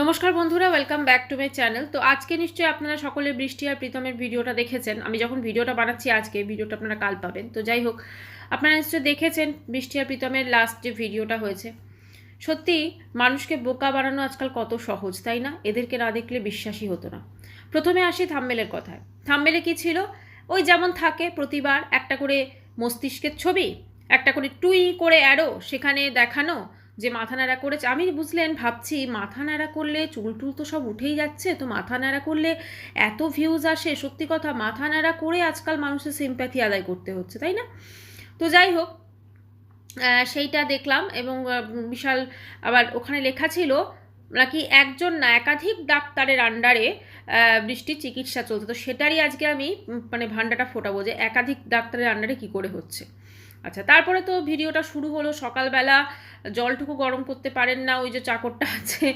নমস্কার বন্ধুরা welcome back to my channel তো আজকে নিশ্চয়ই আপনারা সকলে বৃষ্টি আর প্রীতমের ভিডিওটা দেখেছেন। আমি যখন ভিডিওটা বানাচ্ছি আজকে, ভিডিওটা আপনারা কাল পাবেন। তো যাই হোক, আপনারা নিশ্চয়ই দেখেছেন বৃষ্টি আর প্রীতমের লাস্ট যে ভিডিওটা হয়েছে। সত্যি, মানুষকে বোকা বানানো আজকাল কত সহজ, তাই না? এদেরকে না দেখলে বিশ্বাসই হতো না। প্রথমে আসি থাম্মেলের কথায়। থাম্মেলে কি ছিল? ওই যেমন থাকে, প্রতিবার একটা করে মস্তিষ্কের ছবি, একটা করে টুই করে অ্যারো সেখানে দেখানো যে মাথা নাড়া করেছে, আমি বুঝলেন, ভাবছি মাথা নাড়া করলে চুল টুল তো সব উঠেই যাচ্ছে, তো মাথা নাড়া করলে এত ভিউজ আসে, সত্যি কথা, মাথা নাড়া করে আজকাল মানুষের সিম্প্যাথি আদায় করতে হচ্ছে, তাই না? তো যাই হোক সেইটা দেখলাম এবং বিশাল আবার ওখানে লেখা ছিল নাকি একজন না, একাধিক ডাক্তারের আন্ডারে বৃষ্টির চিকিৎসা চলছে, তো সেটারই আজকে আমি মানে ভান্ডাটা ফোটাবো যে একাধিক ডাক্তারের আন্ডারে কি করে হচ্ছে। আচ্ছা তারপরে তো ভিডিওটা শুরু হলো সকালবেলা জলটুকু গরম করতে পারেন না ওই যে চাকরটা আছে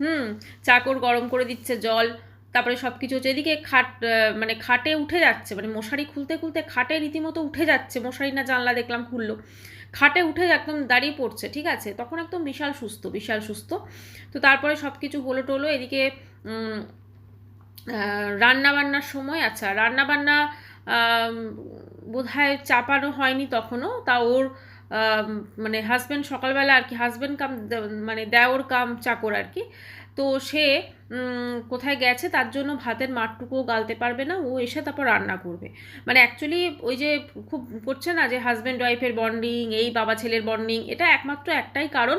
হুম চাকর গরম করে দিচ্ছে জল তারপরে সব কিছু হচ্ছে এদিকে খাট মানে খাটে উঠে যাচ্ছে মানে মশারি খুলতে খুলতে খাটে রীতিমতো উঠে যাচ্ছে মশারি না জানলা দেখলাম খুললো খাটে উঠে একদম দাঁড়িয়ে পড়ছে ঠিক আছে তখন একদম বিশাল সুস্থ বিশাল সুস্থ তো তারপরে সব কিছু হলো টলো এদিকে উম, আহ, রান্না বান্নার সময় আচ্ছা রান্না বান্না বোধ হয় চাপানো হয়নি তখনও তা ওর মানে হাজব্যান্ড সকালবেলা আর কি হাজব্যান্ড কাম মানে দেওর কাম চাকর আর কি। তো সে কোথায় গেছে তার জন্য ভাতের মাঠটুকুও গালতে পারবে না, ও এসে তারপর রান্না করবে। মানে অ্যাকচুয়ালি ওই যে খুব করছে না যে হাজব্যান্ড ওয়াইফের বন্ডিং এই বাবা ছেলের বন্ডিং এটা একমাত্র একটাই কারণ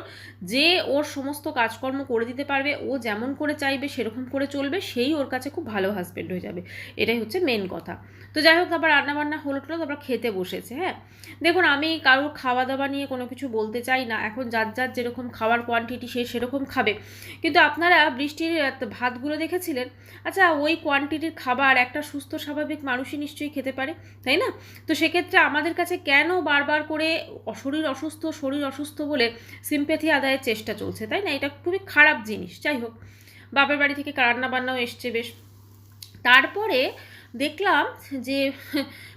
যে ওর সমস্ত কাজকর্ম করে দিতে পারবে, ও যেমন করে চাইবে সেরকম করে চলবে, সেই ওর কাছে খুব ভালো হাজব্যান্ড হয়ে যাবে। এটাই হচ্ছে মেন কথা। তো যাই হোক, তারপর রান্নাবান্না হলো টলো, তারপর খেতে বসেছে হ্যাঁ। দেখুন, আমি কারোর খাওয়া দাওয়া নিয়ে কোনো কিছু বলতে চাই না, এখন যার যার যেরকম খাওয়ার কোয়ান্টিটি সে সেরকম খাবে। কিন্তু আপনারা বৃষ্টির ভাতগুলো দেখেছিলেন? আচ্ছা ওই কোয়ান্টিটির খাবার একটা সুস্থ, স্বাভাবিক মানুষই নিশ্চয়ই খেতে পারে, তাই না? তো সেক্ষেত্রে আমাদের কাছে কেন বারবার করে শরীর অসুস্থ শরীর অসুস্থ বলে সিম্প্যাথি আদায়ের চেষ্টা চলছে, তাই না? এটা খুবই খারাপ জিনিস, যাই হোক। বাপের বাড়ি থেকে রান্না বান্নাও এসছে বেশ। তারপরে দেখলাম যে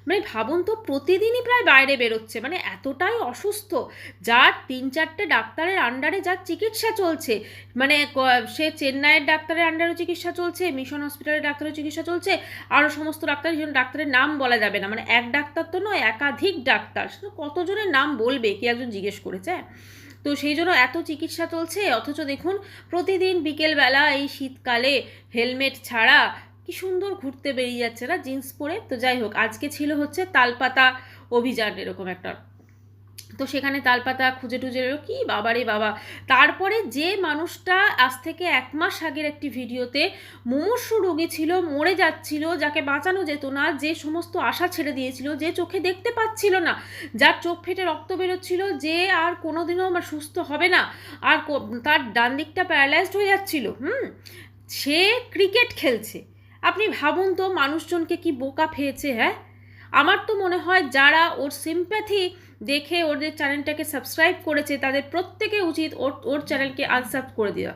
মানে ভাবুন তো, প্রতিদিনই প্রায় বাইরে বেরোচ্ছে মানে এতটাই অসুস্থ। যার তিন চারটে ডাক্তারের আন্ডারে যার চিকিৎসা চলছে মানে সে চেন্নাইয়ের ডাক্তারের আন্ডারে চিকিৎসা চলছে মিশন হসপিটালের ডাক্তারের চিকিৎসা চলছে আরও সমস্ত ডাক্তার ডাক্তারের নাম বলা যাবে না। মানে এক ডাক্তার তো নয়, একাধিক ডাক্তার। সে কতজনের নাম বলবে? কি একজন জিজ্ঞেস করেছে তো সেই জন্য এত চিকিৎসা চলছে, অথচ দেখুন, প্রতিদিন বিকেলবেলা এই শীতকালে হেলমেট ছাড়া কি সুন্দর ঘুরতে বেরিয়ে যাচ্ছে না, জিন্স পরে। তো যাই হোক, আজকে ছিল হচ্ছে তালপাতা অভিযান এরকম একটা। তো সেখানে তালপাতা খুঁজে টুজে এলো কি বাবারে বাবা। তারপরে যে মানুষটা আজ থেকে এক মাস আগের একটি ভিডিওতে মুমূর্ষু রোগী ছিল, মরে যাচ্ছিল, যাকে বাঁচানো যেত না, যে সমস্ত আশা ছেড়ে দিয়েছিল, যে চোখে দেখতে পাচ্ছিল না, যার চোখ ফেটে রক্ত বেরোচ্ছিল, যে আর কোনোদিনও আমার সুস্থ হবে না, আর তার ডান দিকটা প্যারালাইজড হয়ে যাচ্ছিল, হুম? সে ক্রিকেট খেলছে। আপনি ভাবুন তো মানুষজনকে কি বোকা পেয়েছে হ্যাঁ? আমার তো মনে হয় যারা ওর সিম্প্যাথি দেখে ওদের চ্যানেলটাকে সাবস্ক্রাইব করেছে, তাদের প্রত্যেকে উচিত ওর ওর চ্যানেলকে আনসাব করে দেওয়া।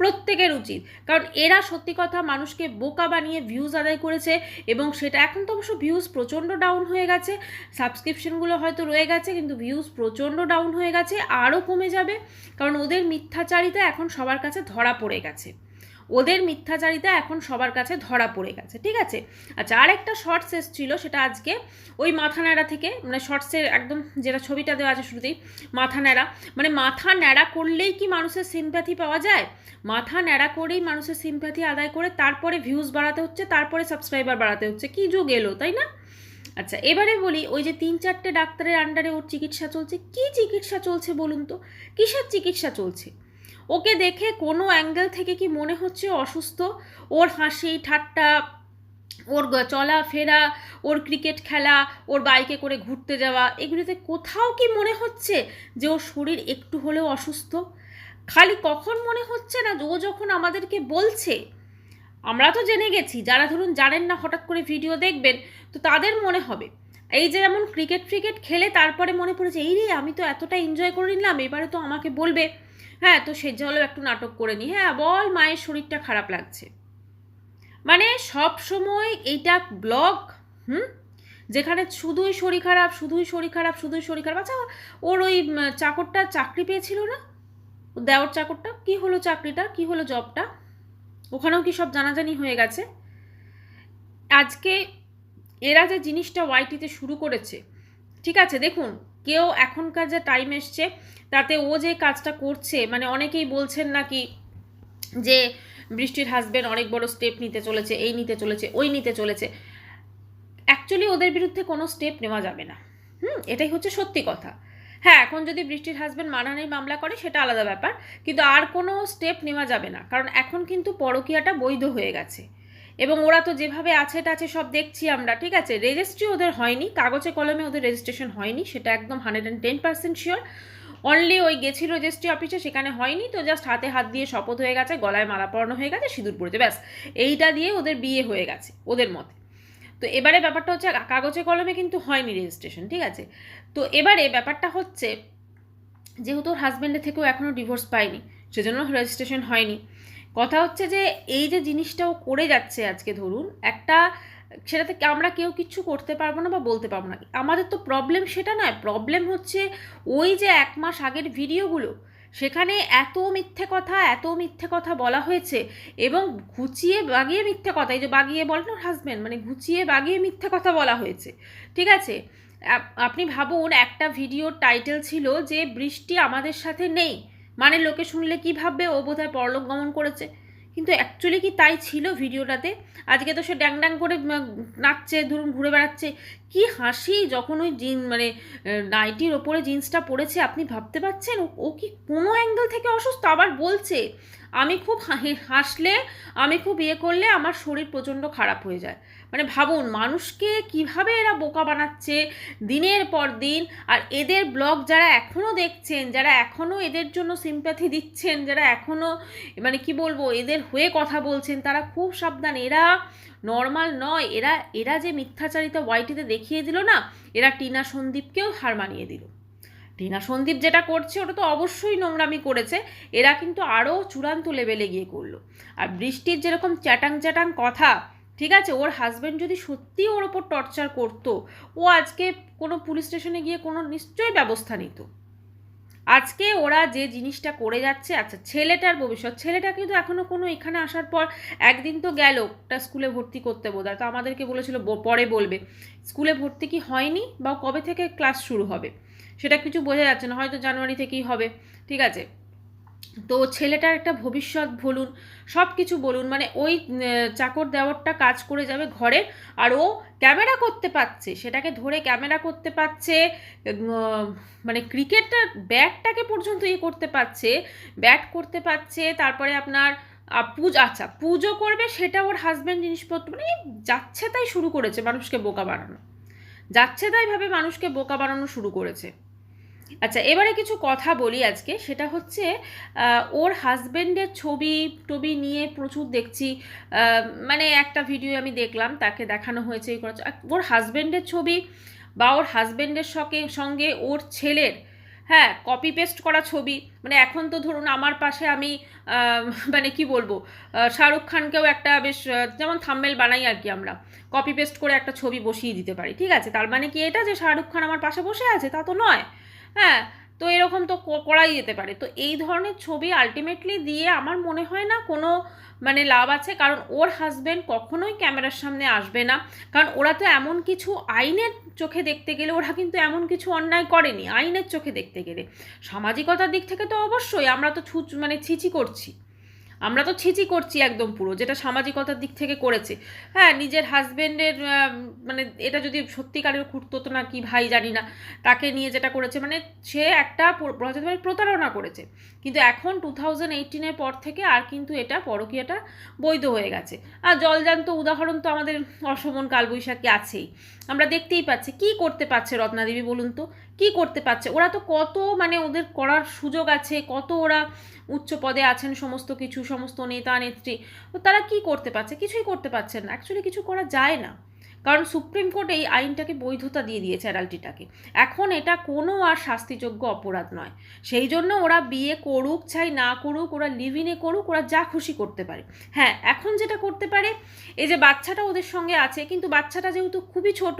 প্রত্যেকের উচিত। কারণ এরা সত্যি কথা মানুষকে বোকা বানিয়ে ভিউজ আদায় করেছে এবং সেটা এখন তো অবশ্য ভিউজ প্রচণ্ড ডাউন হয়ে গেছে। সাবস্ক্রিপশনগুলো হয়তো রয়ে গেছে, কিন্তু ভিউজ প্রচণ্ড ডাউন হয়ে গেছে, আরও কমে যাবে। কারণ ওদের মিথ্যাচারিতা এখন সবার কাছে ধরা পড়ে গেছে। ওদের মিথ্যাচারিতা এখন সবার কাছে ধরা পড়ে গেছে, ঠিক আছে? আচ্ছা আর একটা শর্টস এসছিল, সেটা আজকে ওই মাথা ন্যাড়া থেকে মানে শর্টসের একদম যেটা ছবিটা দেওয়া আছে শুরুতেই, মাথা ন্যাড়া মানে মাথা ন্যাড়া করলেই কি মানুষের সিম্প্যাথি পাওয়া যায়? মাথা ন্যাড়া করেই মানুষের সিম্প্যাথি আদায় করে তারপরে ভিউজ বাড়াতে হচ্ছে, তারপরে সাবস্ক্রাইবার বাড়াতে হচ্ছে, কি যুগ এলো, তাই না? আচ্ছা এবারে বলি, ওই যে তিন চারটে ডাক্তারের আন্ডারে ওর চিকিৎসা চলছে, কি চিকিৎসা চলছে বলুন তো? কিসের চিকিৎসা চলছে? ওকে দেখে কোনো অ্যাঙ্গেল থেকে কি মনে হচ্ছে অসুস্থ? ওর হাসি, ঠাট্টা, ওর গ- চলাফেরা ওর ক্রিকেট খেলা, ওর বাইকে করে ঘুরতে যাওয়া, এগুলিতে কোথাও কি মনে হচ্ছে যে ওর শরীর একটু হলেও অসুস্থ? খালি কখন মনে হচ্ছে না ও যখন আমাদেরকে বলছে? আমরা তো জেনে গেছি, যারা ধরুন জানেন না হঠাৎ করে ভিডিও দেখবেন, তো তাদের মনে হবে। এই যে যেমন ক্রিকেট ফ্রিকেট খেলে তারপরে মনে পড়েছে, এই রে, আমি তো এতটা এনজয় করে নিলাম, এবারে তো আমাকে বলবে। হ্যাঁ তো সে হলেও একটু নাটক করে নি হ্যাঁ বল মায়ের শরীরটা খারাপ লাগছে। মানে সব সময় এইটা ব্লগ, হুম? যেখানে শুধুই শরীর খারাপ, শুধুই শরীর খারাপ, শুধুই শরীর খারাপ। আচ্ছা ওর ওই চাকরটা চাকরি পেয়েছিল না? ও দেওর চাকরটা? কি হলো চাকরিটা? কি হলো জবটা? ওখানেও কি সব জানাজানি হয়ে গেছে? আজকে এরা যে জিনিসটা ওয়াইটিতে শুরু করেছে, ঠিক আছে? দেখুন কেউ এখনকার যে টাইম এসছে, তাতে ও যে কাজটা করছে মানে অনেকেই বলছেন নাকি যে বৃষ্টির হাজবেন্ড অনেক বড় স্টেপ নিতে চলেছে, এই নিতে চলেছে, ওই নিতে চলেছে। অ্যাকচুয়ালি ওদের বিরুদ্ধে কোনো স্টেপ নেওয়া যাবে না। হুম, এটাই হচ্ছে সত্যি কথা। হ্যাঁ এখন যদি বৃষ্টির হাজবেন্ড মানহানির মামলা করে, সেটা আলাদা ব্যাপার। কিন্তু আর কোনো স্টেপ নেওয়া যাবে না। কারণ এখন কিন্তু পরকীয়াটা বৈধ হয়ে গেছে। এবং ওরা তো যেভাবে আছে টাছে সব দেখছি আমরা, ঠিক আছে? রেজিস্ট্রি ওদের হয়নি, কাগজে কলমে ওদের রেজিস্ট্রেশন হয়নি, সেটা একদম hundred and ten percent sure only ওই গেছিল রেজিস্ট্রি অফিসে সেখানে হয়নি, তো জাস্ট হাতে হাত দিয়ে শপথ হয়ে গেছে, গলায় মালা হয়ে গেছে, সিঁদুর পড়েছে, ব্যাস। এইটা দিয়ে ওদের বিয়ে হয়ে গেছে, ওদের মতে। তো এবারে ব্যাপারটা হচ্ছে কাগজে কলমে কিন্তু হয়নি রেজিস্ট্রেশন ঠিক আছে? তো এবারে ব্যাপারটা হচ্ছে, যেহেতু ওর হাজব্যান্ডের থেকেও এখনও ডিভোর্স পায়নি, সেজন্য রেজিস্ট্রেশন হয়নি। কথা হচ্ছে যে, এই যে জিনিসটা ও করে যাচ্ছে আজকে ধরুন, একটা সেটাতে আমরা কেউ কিচ্ছু করতে পারব না বা বলতে পারব না। আমাদের তো প্রবলেম সেটা নয় প্রবলেম হচ্ছে ওই যে এক মাস আগের ভিডিওগুলো, সেখানে এত মিথ্যে কথা, এত মিথ্যে কথা বলা হয়েছে এবং ঘুচিয়ে বাগিয়ে মিথ্যে কথা, এই যে বাগিয়ে বলেন ওর হাজব্যান্ড মানে ঘুচিয়ে বাগিয়ে মিথ্যে কথা বলা হয়েছে, ঠিক আছে? আপনি ভাবুন একটা ভিডিওর টাইটেল ছিল যে, বৃষ্টি আমাদের সাথে নেই। মানে লোকে শুনলে কি ভাববে? ও বোধহয় পরলোক গমন করেছে। কিন্তু অ্যাকচুয়ালি কি তাই ছিল ভিডিওটাতে? আজকে তো সে ড্যাং ড্যাং করে নাচছে, ধরুন ঘুরে বেড়াচ্ছে। কি হাসি যখন ওই জিন মানে নাইটির ওপরে জিন্সটা পরেছে, আপনি ভাবতে পারছেন? ও- কি কোনো অ্যাঙ্গেল থেকে অসুস্থ? আবার বলছে, আমি খুব হাসি- হাসলে, আমি খুব ইয়ে করলে আমার শরীর প্রচণ্ড খারাপ হয়ে যায়। মানে ভাবুন, মানুষকে কীভাবে এরা বোকা বানাচ্ছে দিনের পর দিন, আর এদের ব্লগ যারা এখনও দেখছেন, যারা এখনও এদের জন্য সিম্প্যাথি দিচ্ছেন, যারা এখনও মানে কি বলব, এদের হয়ে কথা বলছেন, তারা খুব সাবধান। এরা নর্মাল নয়। এরা এরা যে মিথ্যাচারিতা ওয়াইটিতে দেখিয়ে দিল না, এরা টিনা সন্দীপকেও হার মানিয়ে দিল। টিনা সন্দীপ যেটা করছে, ওটা তো অবশ্যই নোংরামি করেছে। এরা কিন্তু আরও চূড়ান্ত লেভেলে গিয়ে করল। আর বৃষ্টির যেরকম চ্যাটাং চ্যাটাং কথা ঠিক আছে? ওর হাজব্যান্ড যদি সত্যি ওর ওপর টর্চার করতো, ও আজকে কোনো পুলিশ স্টেশনে গিয়ে কোনো নিশ্চয়ই ব্যবস্থা নিত। আজকে ওরা যে জিনিসটা করে যাচ্ছে আচ্ছা ছেলেটার ভবিষ্যৎ, ছেলেটা কিন্তু এখনও কোনো এখানে আসার পর একদিন তো গেল একটা স্কুলে ভর্তি করতে বোধ তো আমাদেরকে বলেছিল পরে বলবে। স্কুলে ভর্তি কি হয়নি বা কবে থেকে ক্লাস শুরু হবে? সেটা কিছু বোঝা যাচ্ছে না, হয়তো জানুয়ারি থেকেই হবে। ঠিক আছে? তো ছেলেটার একটা ভবিষ্যৎ বলুন সব কিছু বলুন মানে ওই চাকর দেওয়ারটা কাজ করে যাবে ঘরে আর ও ক্যামেরা করতে পারছে, সেটাকে ধরে ক্যামেরা করতে পারছে মানে ক্রিকেটটা ব্যাটটাকে পর্যন্ত ইয়ে করতে পারছে, ব্যাট করতে পারছে, তারপরে আপনার পুজো আচ্ছা পুজো করবে সেটা ওর হাজব্যান্ড জিনিসপত্র মানে যাচ্ছে তাই শুরু করেছে মানুষকে বোকা বানানো, যাচ্ছে তাইভাবে মানুষকে বোকা বানানো শুরু করেছে। আচ্ছা এবারে কিছু কথা বলি আজকে। সেটা হচ্ছে ওর হাজবেন্ডের ছবি টবি নিয়ে প্রচুর দেখছি। মানে একটা ভিডিও আমি দেখলাম, তাকে দেখানো হয়েছে, এই করা- ওর হাজবেন্ডের ছবি বা ওর হাজবেন্ডের সঙ্গে সঙ্গে ওর ছেলের হ্যাঁ কপি পেস্ট করা ছবি। মানে এখন তো ধরুন আমার পাশে আমি মানে কি বলব শাহরুখ খানকেও একটা বেশ যেমন থাম্মেল বানাই আর কি আমরা। কপি পেস্ট করে একটা ছবি বসিয়ে দিতে পারি, ঠিক আছে? তার মানে কি এটা যে শাহরুখ খান আমার পাশে বসে আছে, তা তো নয়। হ্যাঁ তো এরকম তো করাই যেতে পারে। তো এই ধরনের ছবি আলটিমেটলি দিয়ে আমার মনে হয় না কোনো মানে লাভ আছে, কারণ ওর হাজব্যান্ড কখনোই ক্যামেরার সামনে আসবে না। কারণ ওরা তো এমন কিছু আইনের চোখে দেখতে গেলে ওরা কিন্তু এমন কিছু অন্যায় করেনি, আইনের চোখে দেখতে গেলে। সামাজিকতার দিক থেকে তো অবশ্যই আমরা তো ছুচ মানে ছিচি করছি। আমরা তো ছিচি করছি একদম পুরো, যেটা সামাজিকতার দিক থেকে করেছে। হ্যাঁ নিজের হাজবেন্ডের মানে এটা যদি সত্যিকারের খুঁড়তো তো না কি ভাই জানি না, তাকে নিয়ে যেটা করেছে মানে সে একটা প্র- বলা যেতে পারে প্রতারণা করেছে। কিন্তু এখন টু থাউজেন্ড এইটিনের পর থেকে আর কিন্তু এটা পরকীয়াটা বৈধ হয়ে গেছে। আর জলজান্ত উদাহরণ তো আমাদের অসমন কালবৈশাখী আছেই। আমরা দেখতেই পাচ্ছি, কি করতে পারছে রত্নাদেবী বলুন তো? কি করতে পারছে? ওরা তো কত মানে ওদের করার সুযোগ আছে, কত ওরা উচ্চ পদে আছেন সমস্ত কিছু, সমস্ত নেতা, নেত্রী, তারা কি করতে পারছে? কিছুই করতে পারছেন না। অ্যাকচুয়ালি কিছু করা যায় না। কারণ সুপ্রিম কোর্ট এই আইনটাকে বৈধতা দিয়ে দিয়েছে অ্যাডাল্টিটাকে। এখন এটা কোনো আর শাস্তিযোগ্য অপরাধ নয়। সেই জন্য ওরা বিয়ে করুক, চাই না করুক, ওরা লিভ ইনে করুক, ওরা যা খুশি করতে পারে। হ্যাঁ এখন যেটা করতে পারে, এই যে বাচ্চাটা ওদের সঙ্গে আছে, কিন্তু বাচ্চাটা যেহেতু খুবই ছোট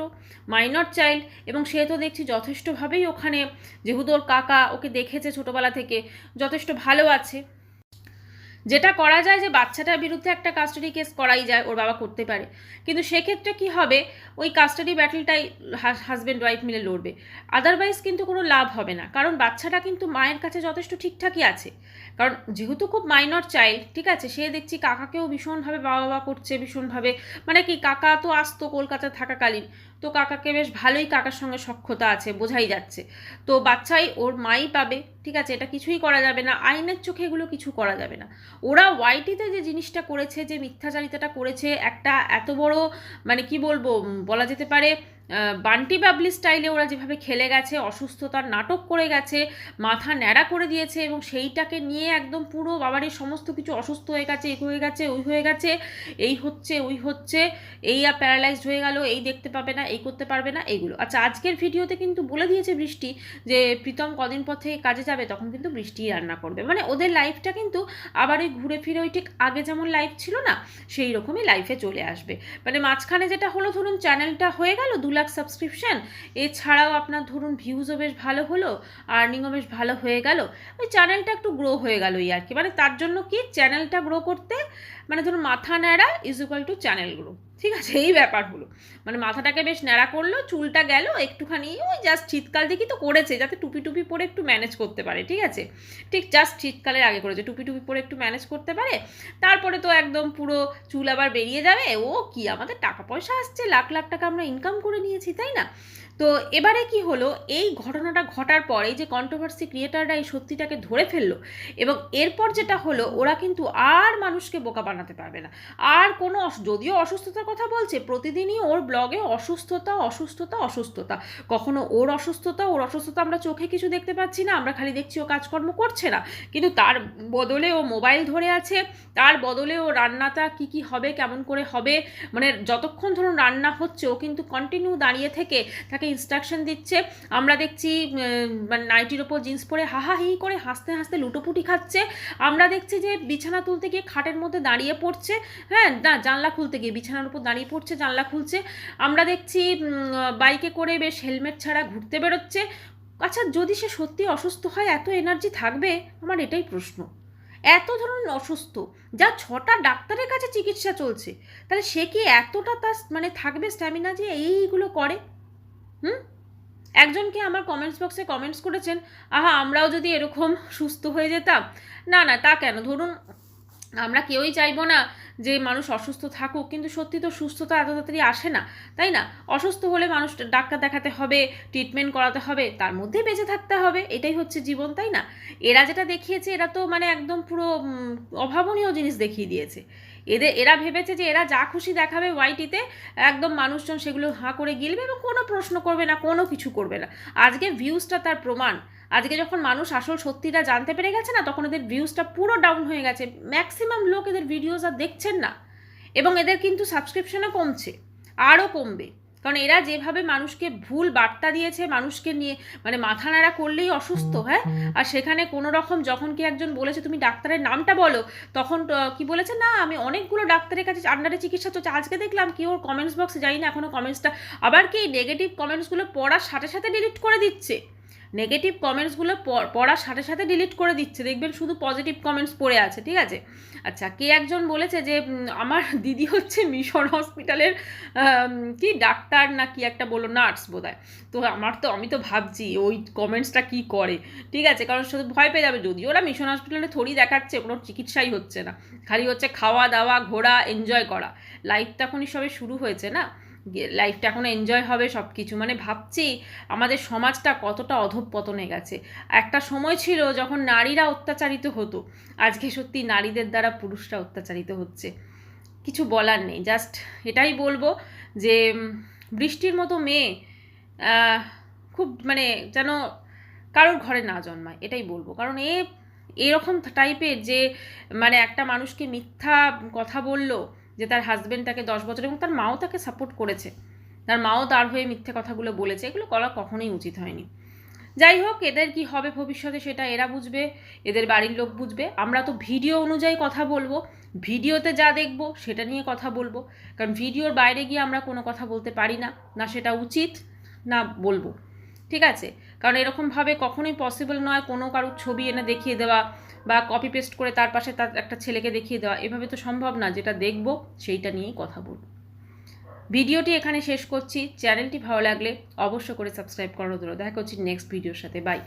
মাইনর চাইল্ড এবং সে তো দেখছি যথেষ্টভাবেই ওখানে, যেহেতু ওর কাকা ওকে দেখেছে ছোটোবেলা থেকে, যথেষ্ট ভালো আছে। যেটা করা যায় যে বাচ্চাটার বিরুদ্ধে একটা কাস্টাডি কেস করাই যায়, ওর বাবা করতে পারে। কিন্তু সেক্ষেত্রে কি হবে? ওই কাস্টাডি ব্যাটেলটাই হাজব্যান্ড ওয়াইফ মিলে লড়বে। আদারওয়াইজ কিন্তু কোনো লাভ হবে না। কারণ বাচ্চাটা কিন্তু মায়ের কাছে যথেষ্ট ঠিকঠাকই আছে। কারণ যেহেতু খুব মাইনর চাইল্ড ঠিক আছে, সে দেখছি কাকাকেও ভীষণভাবে বাবা বাবা করছে, ভীষণভাবে মানে কি, কাকা তো আসতো কলকাতায় থাকাকালীন, তো কাকাকে বেশ ভালোই কাকার সঙ্গে সক্ষতা আছে, বোঝাই যাচ্ছে। তো বাচ্চাই ওর মাই পাবে, ঠিক আছে, এটা কিছুই করা যাবে না, আইনের চোখে এগুলো কিছু করা যাবে না। ওরা ওয়াইটিতে যে জিনিসটা করেছে, যে মিথ্যাচারিতাটা করেছে, একটা এত বড় মানে কি বলব বলা যেতে পারে বান্টি বাবলি স্টাইলে ওরা যেভাবে খেলে গেছে, অসুস্থতার নাটক করে গেছে, মাথা ন্যাড়া করে দিয়েছে এবং সেইটাকে নিয়ে একদম পুরো বাবারই সমস্ত কিছু অসুস্থ হয়ে গেছে এই হয়ে গেছে, ওই হয়ে গেছে, এই হচ্ছে, ওই হচ্ছে, এই আর প্যারালাইজড হয়ে গেল, এই দেখতে পাবে না, এই করতে পারবে না এইগুলো আচ্ছা আজকের ভিডিওতে কিন্তু বলে দিয়েছে বৃষ্টি যে প্রীতম কদিন পর থেকে কাজে যাবে, তখন কিন্তু বৃষ্টি রান্না করবে। মানে ওদের লাইফটা কিন্তু আবার ওই ঘুরে ফিরে ওই ঠিক আগে যেমন লাইফ ছিল না, সেই রকমই লাইফে চলে আসবে। মানে মাঝখানে যেটা হলো, ধরুন চ্যানেলটা হয়ে গেল, দু লাখ সাবস্ক্রিপশান এছাড়াও আপনার ধরুন ভিউজও বেশ ভালো হলো আর্নিংও বেশ ভালো হয়ে গেল। ওই চ্যানেলটা একটু গ্রো হয়ে গেল আর কি। মানে তার জন্য কি? চ্যানেলটা গ্রো করতে মানে ধরুন মাথা ন্যাড়া is equal to channel grow ঠিক আছে, এই ব্যাপার হলো। মানে মাথাটাকে বেশ ন্যাড়া করল, চুলটা গেল, একটুখানি ওই জাস্ট শীতকাল দেখি তো করেছে, যাতে টুপি টুপি পরে একটু ম্যানেজ করতে পারে, ঠিক আছে? ঠিক জাস্ট শীতকালের আগে করেছে, টুপি টুপি পরে একটু ম্যানেজ করতে পারে, তারপরে তো একদম পুরো চুল আবার বেরিয়ে যাবে, ও কি আমাদের টাকা পয়সা আসছে, লাখ লাখ টাকা আমরা ইনকাম করে নিয়েছি, তাই না? তো এবারে কি হলো? এই ঘটনাটা ঘটার পর যে কন্ট্রোভার্সি ক্রিয়েটাররা এই সত্যিটাকে ধরে ফেলল এবং এরপর যেটা হলো, ওরা কিন্তু আর মানুষকে বোকা বানাতে পারবে না। আর কোনো যদিও অসুস্থতার কথা বলছে, প্রতিদিনই ওর ব্লগে অসুস্থতা অসুস্থতা অসুস্থতা। কখনো ওর অসুস্থতা ওর অসুস্থতা আমরা চোখে কিছু দেখতে পাচ্ছি না, আমরা খালি দেখছি ও কাজকর্ম করছে না। কিন্তু তার বদলে ও মোবাইল ধরে আছে, তার বদলে ও রান্নাটা কি কি হবে, কেমন করে হবে মানে যতক্ষণ ধরুন রান্না হচ্ছে, ও কিন্তু কন্টিনিউ দাঁড়িয়ে থেকে তাকে ইনস্ট্রাকশন দিচ্ছে। আমরা দেখছি মানে নাইটির ওপর জিন্স পরে হাহা হি করে হাসতে হাসতে লুটোপুটি খাচ্ছে। আমরা দেখছি যে বিছানা তুলতে গিয়ে খাটের মধ্যে দাঁড়িয়ে পড়ছে। হ্যাঁ না, জানলা খুলতে গিয়ে বিছানার উপর দাঁড়িয়ে পড়ছে, জানলা খুলছে। আমরা দেখছি বাইকে করে বেশ হেলমেট ছাড়া ঘুরতে বেরোচ্ছে। আচ্ছা যদি সে সত্যি অসুস্থ হয়, এত এনার্জি থাকবে? আমার এটাই প্রশ্ন। এত ধরনের অসুস্থ, যা ছটা ডাক্তারের কাছে চিকিৎসা চলছে, তাহলে সে কি এতটা তার মানে থাকবে স্ট্যামিনা যে এইগুলো করে? হুম? একজনকে আমার কমেন্টস বক্সে কমেন্টস করেছেন, আহা, আমরাও যদি এরকম সুস্থ হয়ে যেতাম? না না, তা কেন? ধরুন, আমরা কেউই চাইব না যে মানুষ অসুস্থ থাকুক, কিন্তু সত্যি তো সুস্থতা এত তাড়াতাড়ি আসে না, তাই না? অসুস্থ হলে মানুষ ডাক্তার দেখাতে হবে ট্রিটমেন্ট করাতে হবে, তার মধ্যে বেঁচে থাকতে হবে, এটাই হচ্ছে জীবন, তাই না? এরা যেটা দেখিয়েছে, এরা তো মানে একদম পুরো অভাবনীয় জিনিস দেখিয়ে দিয়েছে। এদের, এরা ভেবেছে যে এরা যা খুশি দেখাবে ওয়াইটিতে একদম মানুষজন সেগুলো হাঁ করে গিলবে এবং কোনো প্রশ্ন করবে না, কোনো কিছু করবে না। আজকে ভিউজটা তার প্রমাণ। আজকে যখন মানুষ আসল সত্যিটা জানতে পেরে গেছে না, তখন এদের ভিউজটা পুরো ডাউন হয়ে গেছে। ম্যাক্সিমাম লোক এদের ভিডিওস আর দেখছেন না। এবং এদের কিন্তু সাবস্ক্রিপশনও কমছে, আরও কমবে। কারণ এরা যেভাবে মানুষকে ভুল বার্তা দিয়েছে, মানুষকে নিয়ে মানে মাথা নাড়া করলেই অসুস্থ হ্যাঁ? আর সেখানে কোনো রকম যখন কি একজন বলেছে, তুমি ডাক্তারের নামটা বলো, তখন কি বলেছে, না, আমি অনেকগুলো ডাক্তারের কাছে আন্ডারে চিকিৎসা চলছে। আজকে দেখলাম কি ওর কমেন্টস বক্সে যাই না এখনও কমেন্টসটা আবার কি নেগেটিভ কমেন্টসগুলো পড়ার সাথে সাথে ডিলিট করে দিচ্ছে? নেগেটিভ কমেন্টসগুলো পড়ার সাথে সাথে ডিলিট করে দিচ্ছে। দেখবেন শুধু পজিটিভ কমেন্টস পড়ে আছে, ঠিক আছে? আচ্ছা কে একজন বলেছে যে আমার দিদি হচ্ছে মিশন হসপিটালের কি ডাক্তার না কি একটা বলো নার্স বোধ তো আমার তো, আমি তো ভাবছি, ওই কমেন্টসটা কি করে? ঠিক আছে, কারণ শুধু ভয় পেয়ে যাবে। যদি ওরা মিশন হসপিটালে থরি দেখাচ্ছে, কোনো চিকিৎসাই হচ্ছে না। খালি হচ্ছে খাওয়া দাওয়া, ঘোরা এনজয় করা। লাইফ তো এখনই সবে শুরু হয়েছে না? লাইফটা এখন এনজয় হবে সব কিছু মানে ভাবছি আমাদের সমাজটা কতটা অধঃপতনে গেছে। একটা সময় ছিল যখন নারীরা অত্যাচারিত হতো। আজকে সত্যি নারীদের দ্বারা পুরুষরা অত্যাচারিত হচ্ছে। কিছু বলার নেই। জাস্ট এটাই বলব যে বৃষ্টির মতো মেয়ে খুব মানে যেন কারোর ঘরে না জন্মায়। এটাই বলব। কারণ এ, এরকম টাইপের যে মানে একটা মানুষকে মিথ্যা কথা বলল যে তার হাজব্যান্ড তাকে দশ বছর এবং তার মাও তাকে সাপোর্ট করেছে। তার মাও তার হয়ে মিথ্যে কথাগুলো বলেছে, এগুলো করা কখনোই উচিত হয়নি। যাই হোক, এদের কি হবে ভবিষ্যতে সেটা এরা বুঝবে, এদের বাড়ির লোক বুঝবে। আমরা তো ভিডিও অনুযায়ী কথা বলব ভিডিওতে যা দেখব সেটা নিয়ে কথা বলব। কারণ ভিডিওর বাইরে গিয়ে আমরা কোনো কথা বলতে পারি না না সেটা উচিত, না বলব। ঠিক আছে? কারণ এরকমভাবে কখনোই পসিবল নয় কোনো কারোর ছবি এনে দেখিয়ে দেওয়া বা কপি পেস্ট করে তার পাশে তার একটা ছেলেকে দেখিয়ে দেওয়া, এভাবে তো সম্ভব না। যেটা দেখব সেইটা নিয়েই কথা বলব। ভিডিওটি এখানে শেষ করছি। চ্যানেলটি ভালো লাগলে অবশ্য করে সাবস্ক্রাইব করার দেখা করছি নেক্সট ভিডিওর সাথে। বাই